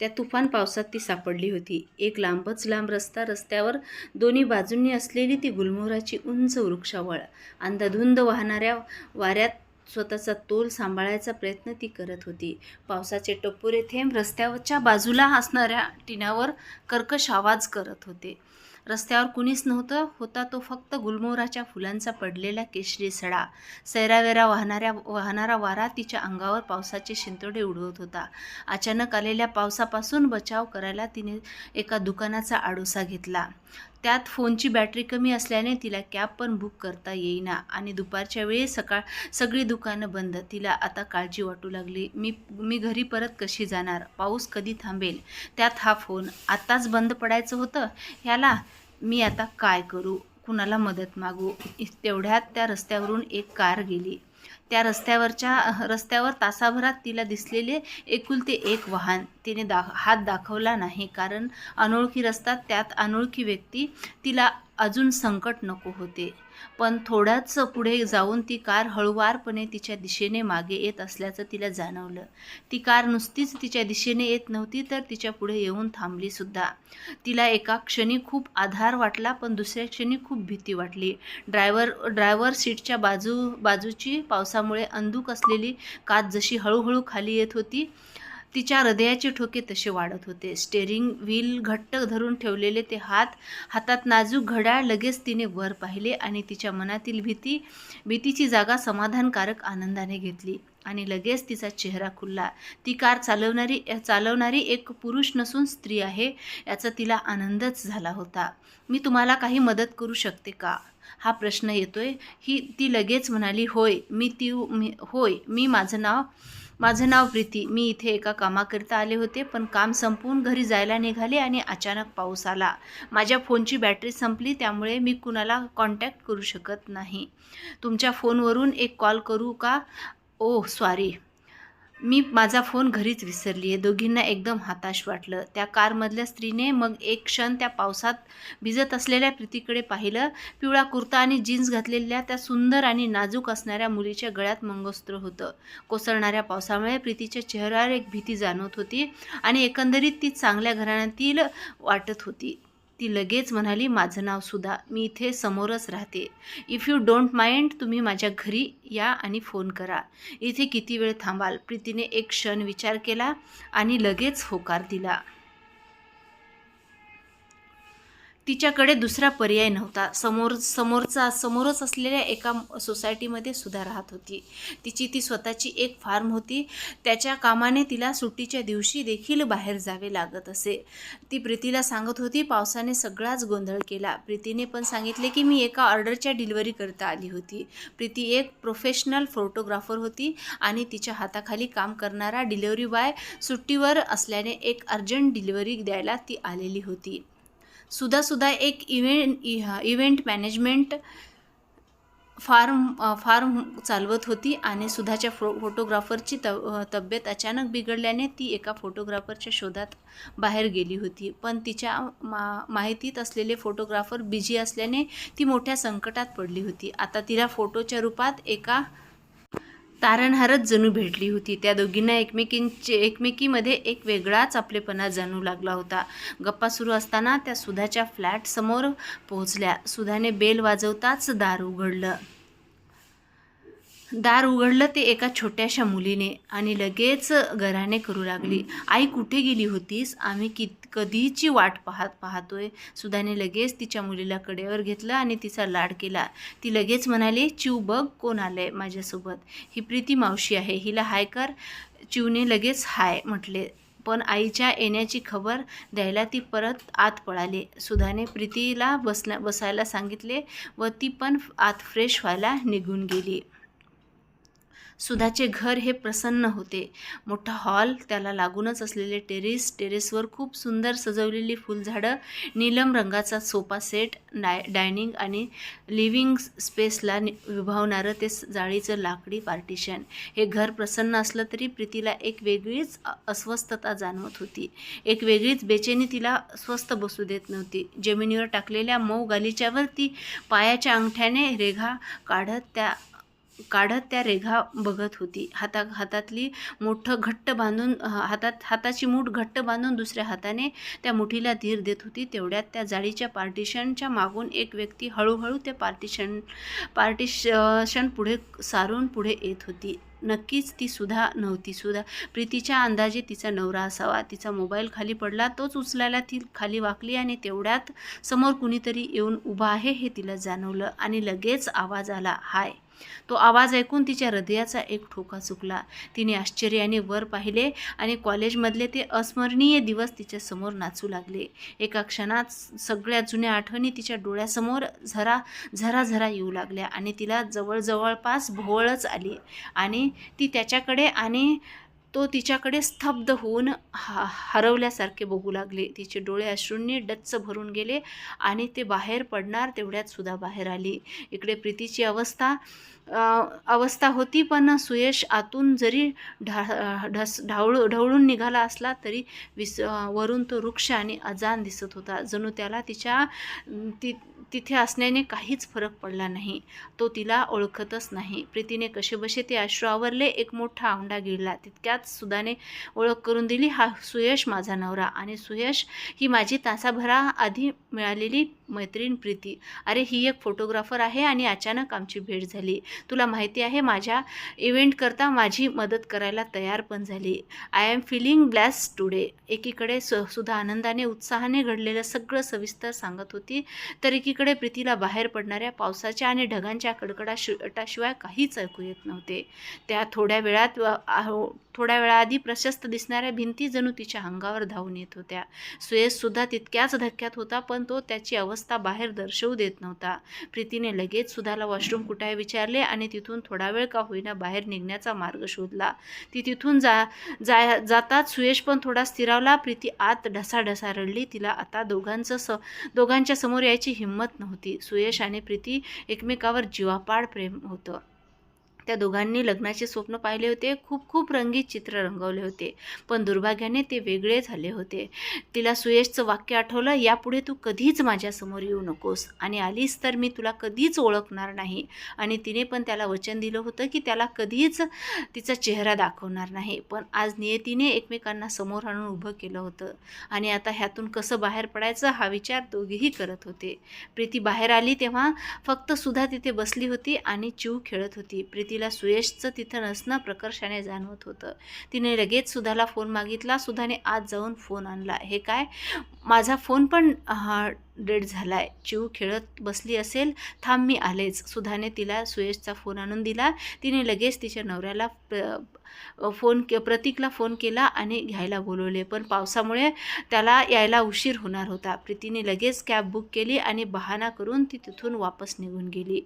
त्या तुफान पावसात ती सापडली होती. एक लांबच लांब रस्ता रस्त्यावर दोन्ही बाजूंनी असलेली ती गुलमोहराची उंच वृक्षावळ. अंधाधुंद वाहणाऱ्या वाऱ्यात स्वतःचा तोल सांभाळायचा प्रयत्न ती करत होती. पावसाचे टपोरे थेंब रस्त्यावरच्या बाजूला असणाऱ्या टिनावर कर्कश आवाज करत होते. रस्त्यावर कुणीच नव्हतं. होता तो फक्त गुलमोहराच्या फुलांचा पडलेला केशरी सडा. सैरावेरा वाहणाऱ्या वाहणारा वारा तिच्या अंगावर पावसाचे शिंतोडे उडवत होता. अचानक आलेल्या पावसापासून बचाव करायला तिने एका दुकानाचा आडोसा घेतला. त्यात फोनची बॅटरी कमी असल्याने तिला कॅब पण बुक करता येईना आणि दुपारच्या वेळी सकाळ सगळी दुकानं बंद. तिला आता काळजी वाटू लागली. मी मी घरी परत कशी जाणार? पाऊस कधी थांबेल? त्यात हा फोन आत्ताच बंद पडायचं होतं? ह्याला मी आता काय करू? कुणाला मदत मागू? तेवढ्यात त्या रस्त्यावरून एक कार गेली. त्या रस्त्यावरच्या रस्त्यावर तासाभरात तिला दिसलेले एकुलते एक वाहन. तिने दा हात दाखवला नाही कारण अनोळखी रस्ता त्यात अनोळखी व्यक्ती तिला अजून संकट नको होते. पण थोड्याच पुढे जाऊन ती कार हळुवारपणे तिच्या दिशेने मागे येत असल्याचं तिला जाणवलं. ती कार नुसतीच तिच्या दिशेने येत नव्हती तर तिच्या पुढे येऊन थांबली सुद्धा. तिला एका क्षणी खूप आधार वाटला पण दुसऱ्या क्षणी खूप भीती वाटली. ड्रायव्हर ड्रायव्हर सीटच्या बाजू बाजूची पावसामुळे अंदूक असलेली काच जशी हळूहळू खाली येत होती तिच्या हृदयाचे ठोके तसे वाढत होते. स्टेरिंग व्हील घट्ट धरून ठेवलेले ते हात हातात नाजूक घड्याळ लगेच तिने वर पाहिले आणि तिच्या मनातील भीती भीतीची जागा समाधानकारक आनंदाने घेतली आणि लगेच तिचा चेहरा खुलला. ती कार चालवणारी चालवणारी एक पुरुष नसून स्त्री आहे याचा तिला आनंदच झाला होता. मी तुम्हाला काही मदत करू शकते का? हा प्रश्न येतोय. ही ती लगेच म्हणाली होय मी ती मी होय मी माझं नाव माझं नाव प्रीती. मी इथे एका कामाकरिता आले होते पण काम संपवून घरी जायला निघाले आणि अचानक पाऊस आला. माझ्या फोनची बॅटरी संपली त्यामुळे मी कुणाला कॉन्टॅक्ट करू शकत नाही. तुमच्या फोनवरून एक कॉल करू का? ओ सॉरी. मी माझा फोन घरीच विसरली आहे दोघींना एकदम हताश वाटलं. त्या कारमधल्या स्त्रीने मग एक क्षण त्या पावसात भिजत असलेल्या प्रीतीकडे पाहिलं. पिवळा कुर्ता आणि जीन्स घातलेल्या त्या सुंदर आणि नाजूक असणाऱ्या मुलीच्या गळ्यात मंगस्त्र होतं. कोसळणाऱ्या पावसामुळे प्रीतीच्या चेहऱ्यावर एक भीती जाणवत होती आणि एकंदरीत ती चांगल्या घराण्यातील वाटत होती. ती लगेच म्हणाली माझं नाव सुधा मी इथे समोरच राहते. इफ यू डोंट माइंड तुम्ही माझ्या घरी या आणि फोन करा. इथे किती वेळ थांबाल? प्रीतीने एक क्षण विचार केला आणि लगेच होकार दिला. तिच्याकडे दुसरा पर्याय नव्हता. समोर समोरचा समोरच असलेल्या एका सोसायटीमध्ये सुद्धा राहत होती. तिची ती स्वतःची एक फार्म होती. त्याच्या कामाने तिला सुट्टीच्या दिवशी देखील बाहेर जावे लागत असे. ती प्रीतीला सांगत होती पावसाने सगळाच गोंधळ केला. प्रीतीने पण सांगितले की मी एका ऑर्डरच्या डिलिव्हरी करता आली होती. प्रीती एक प्रोफेशनल फोटोग्राफर होती आणि तिच्या हाताखाली काम करणारा डिलिव्हरी बॉय सुट्टीवर असल्याने एक अर्जंट डिलिव्हरी द्यायला ती आलेली होती. सुद्धा सुद्धा एक event event management firm firm चालवत होती आणि सुधाच्या फो फोटोग्राफरची त तब्येत अचानक बिघडल्याने ती एका फोटोग्राफरच्या शोधात बाहेर गेली होती. पण तिच्या मा माहितीत असलेले फोटोग्राफर बिझी असल्याने ती मोठ्या संकटात पडली होती. आता तिला फोटोच्या रूपात एका तारणहारच जणू भेटली होती. त्या दोघींना एकमेकींचे एकमेकीमध्ये एक वेगळाच आपलेपणा जाणू लागला होता. गप्पा सुरू असताना त्या सुधाच्या फ्लॅट समोर पोहोचल्या. सुधाने बेल वाजवताच दार उघडलं. दार उघडलं ते एका छोट्याशा मुलीने आणि लगेच घराने करू लागली. आई कुठे गेली होतीस? आम्ही कित कधीची वाट पाहत पाहतोय. सुधाने लगेच तिच्या मुलीला कडेवर घेतलं आणि तिचा लाड केला. ती लगेच म्हणाली चिव बघ कोण आलंय माझ्यासोबत. ही प्रीती मावशी आहे. हिला हाय कर. चिवने लगेच हाय म्हटले. पण आईच्या येण्याची खबर द्यायला ती परत आत पळाली. सुधाने प्रीतीला बसण्या बसायला सांगितले व ती पण आत फ्रेश व्हायला निघून गेली. सुधाचे घर हे प्रसन्न होते. मोठा हॉल त्याला लागूनच असलेले टेरेस टेरेसवर खूप सुंदर सजवलेली फुलझाडं नीलम रंगाचा सोफा सेट डाय डायनिंग आणि लिव्हिंग स्पेसला नि विभावणारं ते जाळीचं लाकडी पार्टिशन. हे घर प्रसन्न असलं तरी प्रीतीला एक वेगळीच अस्वस्थता जाणवत होती. एक वेगळीच बेचैनी तिला स्वस्त बसू देत नव्हती. जमिनीवर टाकलेल्या मऊ गालीच्यावर ती पायाच्या अंगठ्याने रेघा काढत त्या काढत त्या रेघा बघत होती. हाता हातातली मोठं घट्ट बांधून हातात हाताची मूठ घट्ट बांधून दुसऱ्या हाताने त्या मुठीला धीर देत होती. तेवढ्यात त्या जाळीच्या पार्टिशनच्या मागून एक व्यक्ती हळूहळू ते पार्टिशन पार्टिशन पुढे सारून पुढे येत होती. नक्कीच ती सुद्धा नव्हती. सुद्धा प्रीतीच्या अंदाजे तिचा नवरा असावा. तिचा मोबाईल खाली पडला तोच उचलायला ती खाली वाकली आणि तेवढ्यात समोर कुणीतरी येऊन उभा आहे हे तिला जाणवलं आणि लगेच आवाज आला हाय. तो आवाज ऐकून तिच्या हृदयाचा एक ठोका चुकला. तिने आश्चर्याने वर पाहिले आणि कॉलेजमधले ते अस्मरणीय दिवस तिच्या समोर नाचू लागले. एका क्षणात सगळ्या जुन्या आठवणी तिच्या डोळ्यासमोर झरा झरा झरा येऊ लागल्या आणि तिला जवळ जवळपास भोवळच आली आणि ती त्याच्याकडे आणि तो तिच्याकडे स्तब्ध होऊन हा हरवल्यासारखे बघू लागले. तिचे डोळे अश्रूंनी डच्च भरून गेले आणि ते बाहेर पडणार तेवढ्यात सुद्धा बाहेर आली. इकडे प्रीतीची अवस्था अवस्था होती पण सुयश आतून जरी ढा ढस ढावळू ढवळून निघाला असला तरी विस वरून तो वृक्ष आणि अजान दिसत होता. जणू त्याला तिच्या ती तिथे असण्याने काहीच फरक पडला नाही. तो तिला ओळखतच नाही. प्रीतीने कसेबसे ते अश्रू आवरले एक मोठा आवंडा गिळला. तितक्यात सुदाने ओळख करून दिली हा सुयश माझा नवरा आणि सुयश ही माझी तासाभरा आधी मिळालेली मैत्रीण प्रीती. अरे ही एक फोटोग्राफर आहे आणि अचानक आमची भेट झाली. तुला माहिती आहे माझ्या इव्हेंटकरता माझी मदत करायला तयार पण झाली. I am feeling blessed today. एकीकडे स सुद्धा आनंदाने उत्साहाने घडलेलं सगळं सविस्तर सांगत होती तर एकीकडे प्रीतीला बाहेर पडणाऱ्या पावसाच्या आणि ढगांच्या कडकडाशिवाय काहीच ऐकू येत नव्हते. त्या थोड्या वेळात थोड्या वेळाआधी प्रशस्त दिसणाऱ्या भिंती जणू तिच्या अंगावर धावून येत होत्या. सुयेशसुद्धा तितक्याच धक्क्यात होता पण तो त्याची अवस्था बाहेर दर्शवू देत नव्हता. प्रीतीने लगेच सुधाला वॉशरूम कुठे आहे विचारले आणि तिथून थोडा वेळ का होईना बाहेर निघण्याचा मार्ग शोधला. ती तिथून जा जा जाताच सुयश पण थोडा स्थिरावला. प्रीती आत ढसाढसा रडली. तिला आता दोघांचं स दोघांच्या समोर यायची हिंमत नव्हती. सुयश आणि प्रीती एकमेकावर जीवापाड प्रेम होतं. त्या दोघांनी लग्नाचे स्वप्न पाहिले होते. खूप खूप रंगीत चित्र रंगवले होते. पण दुर्भाग्याने ते वेगळे झाले होते. तिला सुयशचं वाक्य आठवलं यापुढे तू कधीच माझ्यासमोर येऊ नकोस. आणि आलीस तर मी तुला कधीच ओळखणार नाही. आणि तिने पण त्याला वचन दिलं होतं की त्याला कधीच तिचा चेहरा दाखवणार नाही. पण आज नियतीने एकमेकांना समोर आणून उभं केलं होतं. आणि आता ह्यातून कसं बाहेर पडायचं हा विचार दोघेही करत होते. प्रीती बाहेर आली तेव्हा फक्त सुद्धा तिथे बसली होती आणि चिव खेळत होती. प्रीती तिला सुयशचं तिथं नसणं प्रकर्षाने जाणवत होतं. तिने लगेच सुधाला फोन मागितला. सुधाने आत जाऊन फोन आणला. हे काय? माझा फोन पण डेट झालाय. झाला आहे चिव खेळत बसली असेल थांब मी आलेच. सुधाने तिला सुयशचा फोन आणून दिला. तिने लगेच तिच्या नवऱ्याला प्र फोन के प्रतीकला फोन केला आणि घ्यायला बोलवले. पण पावसामुळे त्याला यायला उशीर होणार होता. प्रीतीने लगेच कॅब बुक केली आणि बहाणा करून ती तिथून वापस निघून गेली.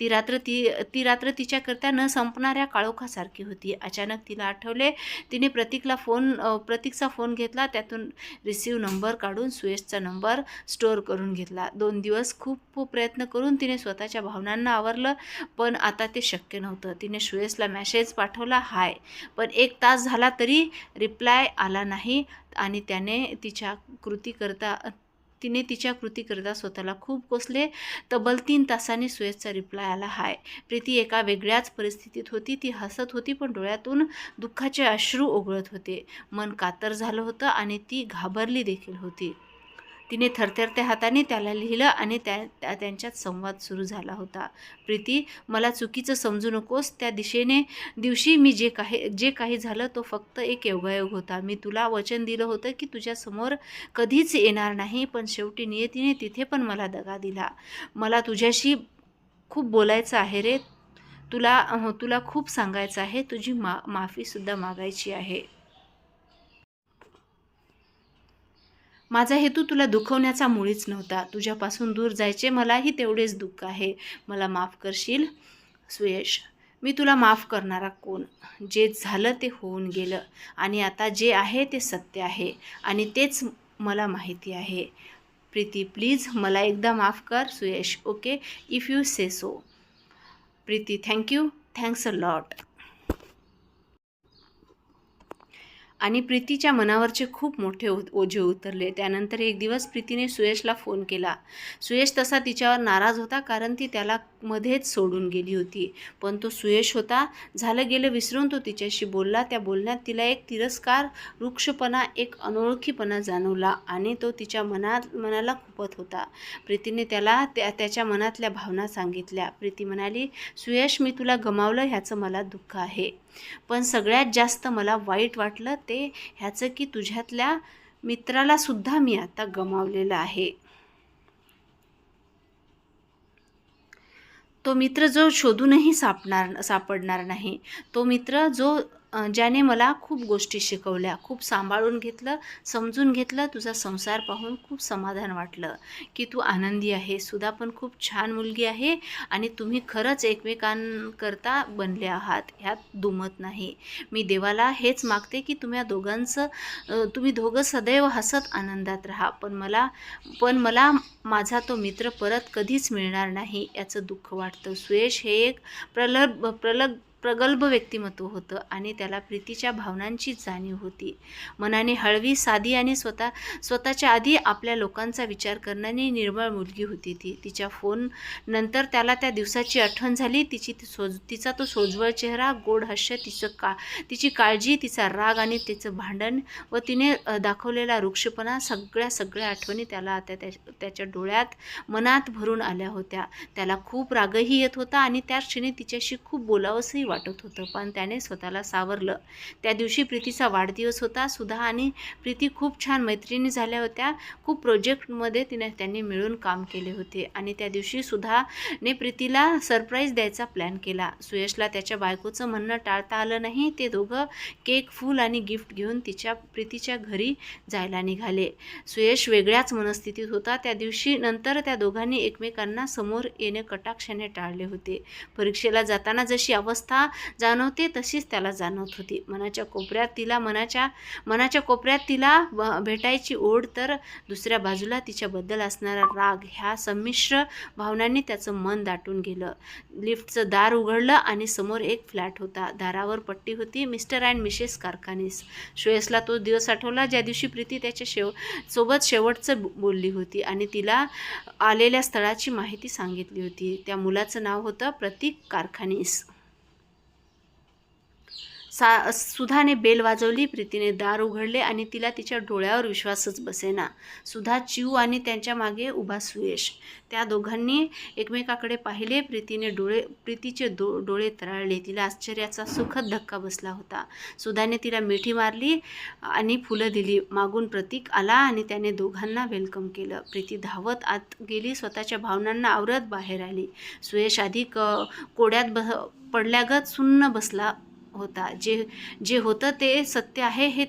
ती रात्र ती ती रात्र तिच्याकरता न संपणाऱ्या काळोखासारखी होती. अचानक तिला आठवले तिने प्रतीकला फोन प्रतीकचा फोन घेतला. त्यातून रिसीव नंबर काढून सुयशचा नंबर स्टोअर करून घेतला. दोन दिवस खूप प्रयत्न करून तिने स्वतःच्या भावनांना आवरलं पण आता ते शक्य नव्हतं. तिने सुयशला मॅसेज पाठवला हाय. पण एक तास झाला तरी रिप्लाय आला नाही आणि त्याने तिच्या कृतीकरता तिने तिच्या कृतीकरता स्वतःला खूप कोसले. तब्बल तीन तासांनी सुयसचा रिप्लाय आला हाय. प्रीती एका वेगळ्याच परिस्थितीत होती. ती हसत होती पण डोळ्यातून दुःखाचे अश्रू ओघळत होते. मन कातर झालं होतं आणि ती घाबरली देखील होती. तिने थरथरत्या हाताने त्याला लिहिलं आणि त्या त्यांच्यात संवाद सुरू झाला होता. प्रीती मला चुकीचं समजू नकोस. त्या दिशेने दिवशी मी जे काही जे काही झालं तो फक्त एक योगायोग होता. मी तुला वचन दिलं होतं की तुझ्यासमोर कधीच येणार नाही पण शेवटी नियतीने तिथे पण मला दगा दिला. मला तुझ्याशी खूप बोलायचं आहे रे. तुला हो, तुला खूप सांगायचं आहे. तुझी मा माफीसुद्धा मागायची आहे. माझा हेतू तुला दुखवण्याचा मुळीच नव्हता. तुझ्यापासून दूर जायचे मलाही तेवढेच दुःख आहे. मला माफ करशील? सुयश मी तुला माफ करणारा कोण? जे झालं ते होऊन गेलं. आणि आता जे आहे ते सत्य आहे. आणि तेच मला माहिती आहे. प्रीती प्लीज मला एकदा माफ कर Suyash. Okay? If you say so. Preeti thank you. Thanks a lot. आणि प्रीतीच्या मनावरचे खूप मोठे ओझे उतरले. त्यानंतर एक दिवस प्रीतीने सुयशला फोन केला. सुयश तसा तिच्यावर नाराज होता कारण ती त्याला मध्येच सोडून गेली होती. पण तो सुयश होता. झालं गेलं विसरून तो तिच्याशी बोलला. त्या बोलण्यात तिला एक तिरस्कार वृक्षपणा एक अनोळखीपणा जाणवला आणि तो तिच्या मनात मनाला खुपत होता. प्रीतीने त्याला त्या त्याच्या मनातल्या भावना सांगितल्या. प्रीती म्हणाली सुयश मी तुला गमावलं ह्याचं मला दुःख आहे. पण सगळ्यात जास्त मला वाईट वाटलं ते ह्याचं की तुझ्यातल्या मित्रालासुद्धा मी आता गमावलेलं आहे. तो मित्र जो शोधूनही सापणार सापडणार नाही. तो मित्र जो ज्याने मला खूप गोष्टी शिकवल्या खूप सांभाळून घेतलं समजून घेतलं तुझा संसार पाहून खूप समाधान वाटलं की तू आनंदी आहे सुद्धा पण खूप छान मुलगी आहे आणि तुम्ही खरंच एकमेकांकरता बनले आहात ह्यात दुमत नाही. मी देवाला हेच मागते की तुम्ही दोघांचं तुम्ही दोघं सदैव हसत आनंदात राहा पण मला पण मला माझा तो मित्र परत कधीच मिळणार नाही याचं दुःख वाटतं. सुयश हे एक प्रलग प्रलग प्रगल्भ व्यक्तिमत्व होतं आणि त्याला प्रीतीच्या भावनांची जाणीव होती. मनाने हळवी साधी आणि स्वतः स्वतःच्या आधी आपल्या लोकांचा विचार करणारी निर्मळ मुलगी होती ती. तिच्या फोन नंतर त्याला त्या दिवसाची आठवण झाली. तिची ती सोज तिचा तो सोज्वळ चेहरा गोड हास्य तिचं का तिची काळजी तिचा राग आणि तिचं भांडण व तिने दाखवलेला वृक्षपणा सगळ्या सगळ्या आठवणी त्याला आता त्या त्याच्या डोळ्यात मनात भरून आल्या होत्या. त्याला खूप रागही येत होता आणि त्या क्षणी तिच्याशी खूप बोलावंसंही वाटत होतं. पण त्याने स्वतःला सावरलं. त्या दिवशी प्रीतीचा वाढदिवस होता. सुधा आणि प्रीती खूप छान मैत्रिणी झाल्या होत्या. खूप प्रोजेक्टमध्ये तिने त्यांनी मिळून काम केले होते. आणि त्या दिवशी सुधाने प्रीतीला सरप्राईज द्यायचा प्लॅन केला. सुयशला त्याच्या बायकोचं म्हणणं टाळता आलं नाही. ते दोघं केक फूल आणि गिफ्ट घेऊन तिच्या प्रीतीच्या घरी जायला निघाले. सुयश वेगळ्याच मनस्थितीत होता. त्या दिवशी नंतर त्या दोघांनी एकमेकांना समोर येणे कटाक्षाने टाळले होते. परीक्षेला जाताना जशी अवस्था जाणवते तशीच त्याला जाणवत होती. मनाच्या कोपऱ्यात तिला मनाच्या मनाच्या कोपऱ्यात तिला भेटायची ओढ तर दुसऱ्या बाजूला तिच्याबद्दल असणारा राग ह्या संमिश्र भावनांनी त्याचं मन दाटून गेलं. लिफ्टचं दार उघडलं आणि समोर एक फ्लॅट होता. दारावर पट्टी होती. Mr and Mrs Karkhanis. श्रेयसला तो दिवस आठवला ज्या दिवशी प्रीती त्याच्या शेव सोबत शेवटचं बोलली होती आणि तिला आलेल्या स्थळाची माहिती सांगितली होती. त्या मुलाचं नाव होतं प्रतीक कारखानीस. सा सुधाने बेल वाजवली प्रीतीने दार उघडले आणि तिला तिच्या डोळ्यावर विश्वासच बसेना. सुधा चिव आणि त्यांच्या मागे उभा सुयश. त्या दोघांनी एकमेकाकडे पाहिले प्रीतीने डोळे प्रीतीचे दो डोळे तराळले. तिला आश्चर्याचा सुखद धक्का बसला होता. सुधाने तिला मिठी मारली आणि फुलं दिली. मागून प्रतीक आला आणि त्याने दोघांना वेलकम केलं. प्रीती धावत आत गेली स्वतःच्या भावनांना आवरत बाहेर आली. सुयश आधी क कोड्यात ब पडल्यागत सुन्न बसला. होता. जे जे होतं ते सत्य आहे हे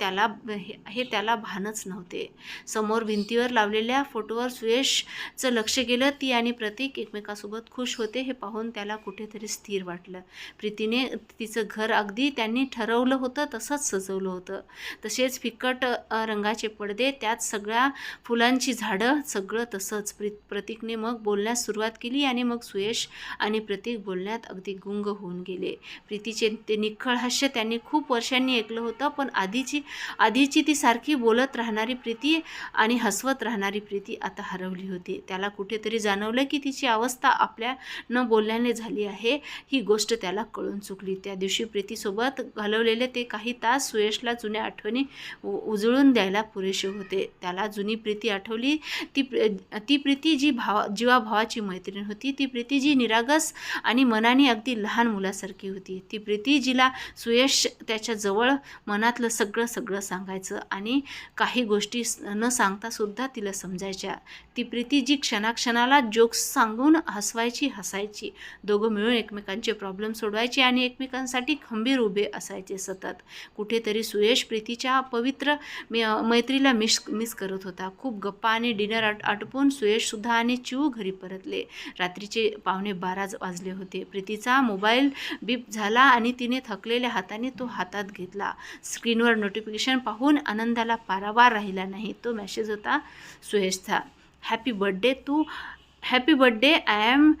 त्याला हे हे त्याला भानच नव्हते. समोर भिंतीवर लावलेल्या फोटोवर सुयशचं लक्ष गेलं. ती आणि प्रतीक एकमेकासोबत खुश होते हे पाहून त्याला कुठेतरी स्थिर वाटलं. प्रीतीने तिचं घर अगदी त्यांनी ठरवलं होतं तसंच सजवलं होतं. तसेच फिकट रंगाचे पडदे त्यात सगळ्या फुलांची झाडं सगळं तसंच. प्री प्रतीकने मग बोलण्यास सुरुवात केली आणि मग सुयश आणि प्रतीक बोलण्यात अगदी गुंग होऊन गेले. प्रीतीचे ते निखळ हास्य त्यांनी खूप वर्षांनी ऐकलं होतं पण आधीची आधीची ती सारखी बोलत राहणारी प्रीती आणि हसवत राहणारी प्रीती आता हरवली होती. त्याला कुठेतरी जाणवलं की तिची अवस्था आपल्या न बोलल्याने झाली आहे. ही गोष्ट त्याला कळून चुकली. त्या दिवशी प्रीतीसोबत घालवलेले ते काही तास सुयशला जुन्या आठवणी उ- उजळून द्यायला पुरेसे होते. त्याला जुनी प्रीती आठवली. ती ती प्रीती जी भावा जीवाभावाची मैत्रीण होती. ती प्रीती जी निरागस आणि मनाने अगदी लहान मुलासारखी होती. ती प्रीती जिला सुयश त्याच्याजवळ मनातलं सगळं सगळं सांगायचं आणि काही गोष्टी न सांगतासुद्धा तिला समजायच्या. ती प्रीती जी क्षणाक्षणाला जोक्स सांगून हसवायची हसायची. दोघं मिळून एकमेकांचे प्रॉब्लेम सोडवायचे आणि एकमेकांसाठी खंबीर उभे असायचे सतत. कुठेतरी सुयश प्रीतीच्या पवित्र मी- मैत्रीला मिस मिस करत होता. खूप गप्पा आणि डिनर आट आटपून सुयशसुद्धा आणि चिऊ घरी परतले. रात्रीचे पावणे बारा वाजले होते. प्रीतीचा मोबाईल बीप झाला आणि तिने थकलेल्या हाताने तो हातात घेतला. स्क्रीनवर नोटिफिकेशन पाहून आनंदाला पारावार राहिला नाही. तो मेसेज होता सुयेशचा happy birthday to happy birthday I am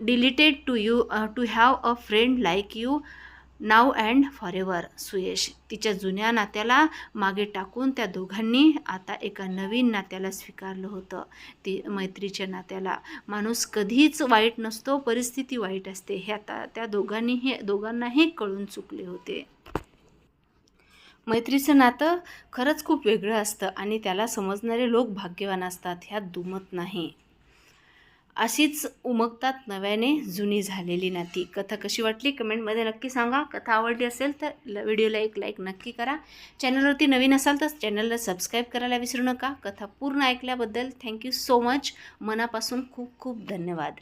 delighted to you to have a friend like you now and forever Suyash तिच्या जुन्या नात्याला मागे टाकून त्या दोघांनी आता एका नवीन नात्याला स्वीकारलं होतं. ती मैत्रीच्या नात्याला. माणूस कधीच वाईट नसतो परिस्थिती वाईट असते. हे आता त्या दोघांनीही दोघांनाही कळून चुकले होते. मैत्रीचं नातं खरंच खूप वेगळं असतं आणि त्याला समजणारे लोक भाग्यवान असतात ह्यात दुमत नाही. अशीच उमगतात नव्याने जुनी झालेली नाती. कथा कशी वाटली कमेंटमध्ये नक्की सांगा. कथा आवडली असेल तर व्हिडिओला एक लाईक नक्की करा. चॅनलवरती नवीन असाल तर चॅनलला सबस्क्राईब करायला विसरू नका. कथा पूर्ण ऐकल्याबद्दल थँक्यू सो मच मनापासून खूप खूप धन्यवाद.